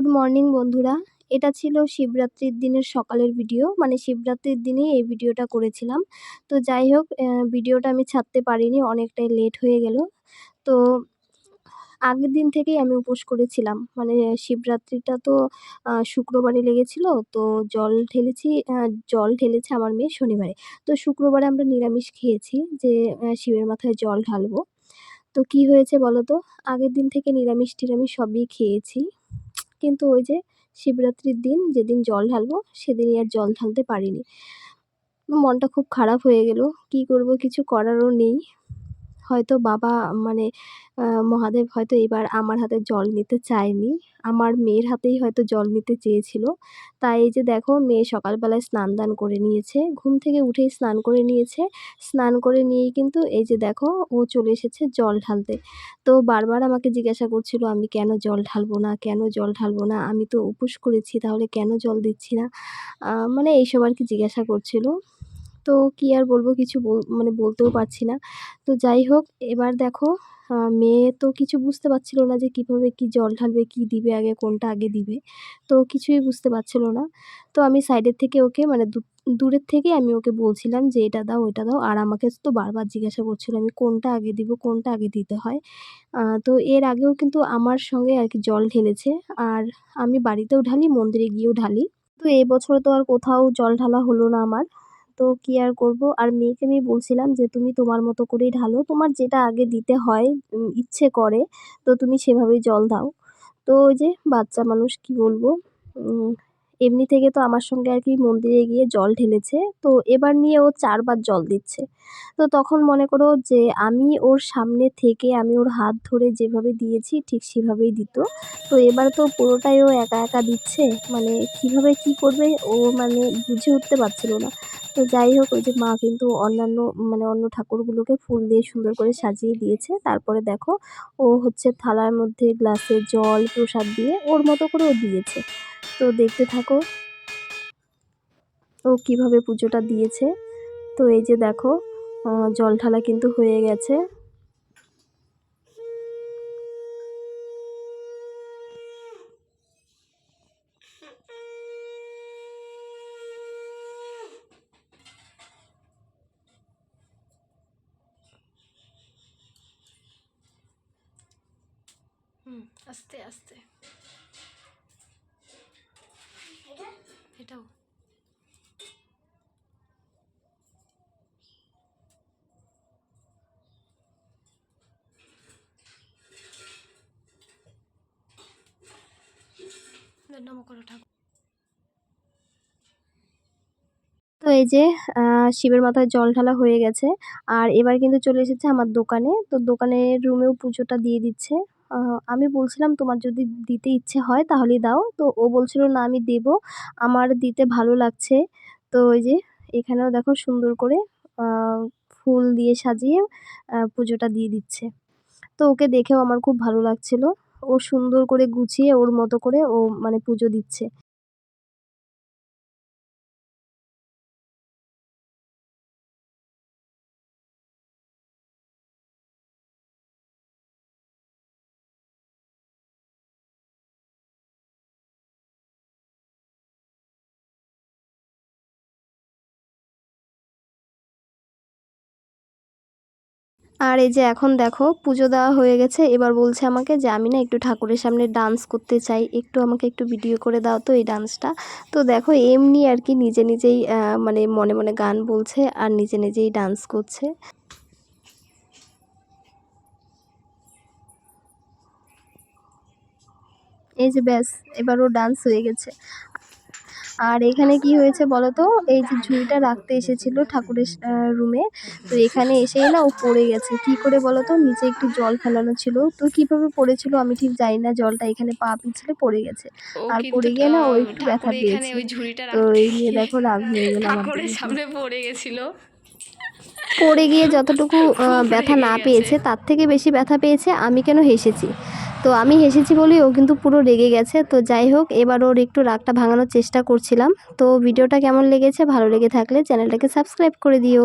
Good morning বন্ধুরা। এটা ছিল শিবরাত্রির দিনের সকালের ভিডিও। মানে শিবরাত্রির দিনেই এই ভিডিওটা করেছিলাম। তো যাই হোক ভিডিওটা আমি ছাড়তে পারিনি, অনেকটাই লেট হয়ে গেল। তো আগের দিন থেকেই আমি উপোস করেছিলাম। মানে শিবরাত্রিটা তো শুক্রবারে লেগেছিল। তো জল ঢেলেছি জল ঢেলেছে আমার মেয়ে শনিবারে। তো শুক্রবারে আমরা নিরামিষ খেয়েছি যে শিবের মাথায় জল ঢালবো। তো কি হয়েছে বলো তো? আগের দিন থেকে নিরামিষ টিরামিষ সবই খেয়েছি। কিন্তু ওই যে শিবরাত্রির দিন যেদিন জল ঢালবো, সেদিনই আর জল ঢালতে পারিনি। মনটা খুব খারাপ হয়ে গেল। কি করব? কিছু করারও নেই। হয়তো বাবা মানে মহাদেব হয়তো এবার আমার হাতে জল নিতে চায়নি। আমার মেয়ের হাতেই হয়তো জল নিতে চেয়েছিল। তাই এই যে দেখো, মেয়ে সকালবেলায় স্নান দান করে নিয়েছে। ঘুম থেকে উঠেই স্নান করে নিয়েছে। স্নান করে নিয়েই কিন্তু এই যে দেখো, ও চলে এসেছে জল ঢালতে। তো বারবার আমাকে জিজ্ঞাসা করছিল, আমি কেন জল ঢালবো না? কেন জল ঢালবো না? আমি তো উপোস করেছি, তাহলে কেন জল দিচ্ছি না? মানে এইসব আর কি জিজ্ঞাসা করছিল। তো কি আর বলব, কিছু মানে বলতেও পারছি না। তো যাই হোক, এবার দেখো মেয়ে তো কিছু বুঝতে পারছিল না যে কীভাবে কি জল ঢালবে, কি দিবে আগে, কোনটা আগে দিবে। তো কিছুই বুঝতে পারছিল না। তো আমি সাইডের থেকে ওকে মানে দূরের থেকে আমি ওকে বলছিলাম যে, এটা দাও ওইটা দাও। আর আমাকে তো বারবার জিজ্ঞাসা করছিল, আমি কোনটা আগে দিব, কোনটা আগে দিতে হয়? তো এর আগেও কিন্তু আমার সঙ্গে আর কি জল ঢেলেছে। আর আমি বাড়িতেও ঢালি, মন্দিরে গিয়েও ঢালি। তো এবছর তো আর কোথাও জল ঢালা হলো না আমার। তো কী আর করব? আর মেয়েকে আমি বলছিলাম যে, তুমি তোমার মতো করেই ঢালো। তোমার যেটা আগে দিতে হয় ইচ্ছে করে, তো তুমি সেভাবেই জল দাও। তো ওই যে বাচ্চা মানুষ কি বলব? এমনি থেকে তো আমার সঙ্গে আর কি মন্দিরে গিয়ে জল ঢেলেছে। তো এবার নিয়ে ও চারবার জল দিচ্ছে। তো তখন মনে করো যে, আমি ওর সামনে থেকে আমি ওর হাত ধরে যেভাবে দিয়েছি, ঠিক সেভাবেই দিত। তো এবার তো পুরোটাই ও একা একা দিচ্ছে। মানে কীভাবে কি করবে ও মানে বুঝে উঠতে পারছিল না। তো যাই হোক, ওই যে মা কিন্তু অন্যান্য মানে অন্য ঠাকুরগুলোকে ফুল দিয়ে সুন্দর করে সাজিয়ে দিয়েছে। তারপরে দেখো, ও হচ্ছে থালার মধ্যে গ্লাসে জল, প্রসাদ দিয়ে ওর মতো করে ও দিয়েছে। তো দেখতে থাকো, ও কীভাবে পুজোটা দিয়েছে। তো এই যে দেখো জল ঢালা কিন্তু হয়ে গেছে। হুম আস্তে আস্তে। এটাও। তো এই যে শিবের মাথায় জল ঢালা হয়ে গেছে আর এবার কিন্তু চলে এসেছে আমার দোকানে। তো দোকানের রুমেও পুজোটা দিয়ে দিচ্ছে। আমি বলছিলাম তোমার যদি দিতে ইচ্ছে হয় তাহলে দাও। তো ও বলছিল, না, আমি দেব। আমার দিতে ভালো লাগছে। তো ওই যে এখানেও দেখো সুন্দর করে ফুল দিয়ে সাজিয়ে পুজোটা দিয়ে দিচ্ছে। তো ওকে দেখেও আমার খুব ভালো লাগছিল। ও সুন্দর করে গুছিয়ে, ওর মতো করে ও মানে পুজো দিচ্ছে। আর এই যে এখন দেখো, পুজো দেওয়া হয়ে গেছে। এবার বলছে আমাকে যে, আমি না একটু ঠাকুরের সামনে ডান্স করতে চাই। একটু আমাকে একটু ভিডিও করে দাও তো এই ডান্সটা তো দেখো, এমনি আর কি নিজে নিজেই মানে মনে মনে গান বলছে আর নিজে নিজেই ডান্স করছে। এই যে ব্যাস, এবারও ডান্স হয়ে গেছে। আর এখানে কি হয়েছে বলো তো এই যে ঝুড়িটা রাখতে এসেছিল ঠাকুরের রুমে তো এখানে এসেই না ও পড়ে গেছে। কি করে বলো তো নিচে একটু জল ফেলানো ছিল। তো কীভাবে পড়েছিল আমি ঠিক জানি না। জলটা এখানে পা পিছলে পড়ে গেছে। আর পড়ে গিয়ে না ও একটু ব্যথা পেয়েছে। তো এই নিয়ে দেখো রাগ হয়ে গেল সামনে পড়ে গেছিল। পড়ে গিয়ে যতটুকু ব্যথা না পেয়েছে তার থেকে বেশি ব্যথা পেয়েছে আমি কেন হেসেছি? তো আমি হেসেছি বলেই ও কিন্তু পুরো রেগে গেছে। তো যাই হোক, এবার ওর একটু রাগটা ভাঙানোর চেষ্টা করছিলাম। তো ভিডিওটা কেমন লেগেছে, ভালো লেগে থাকলে চ্যানেলটাকে সাবস্ক্রাইব করে দিও।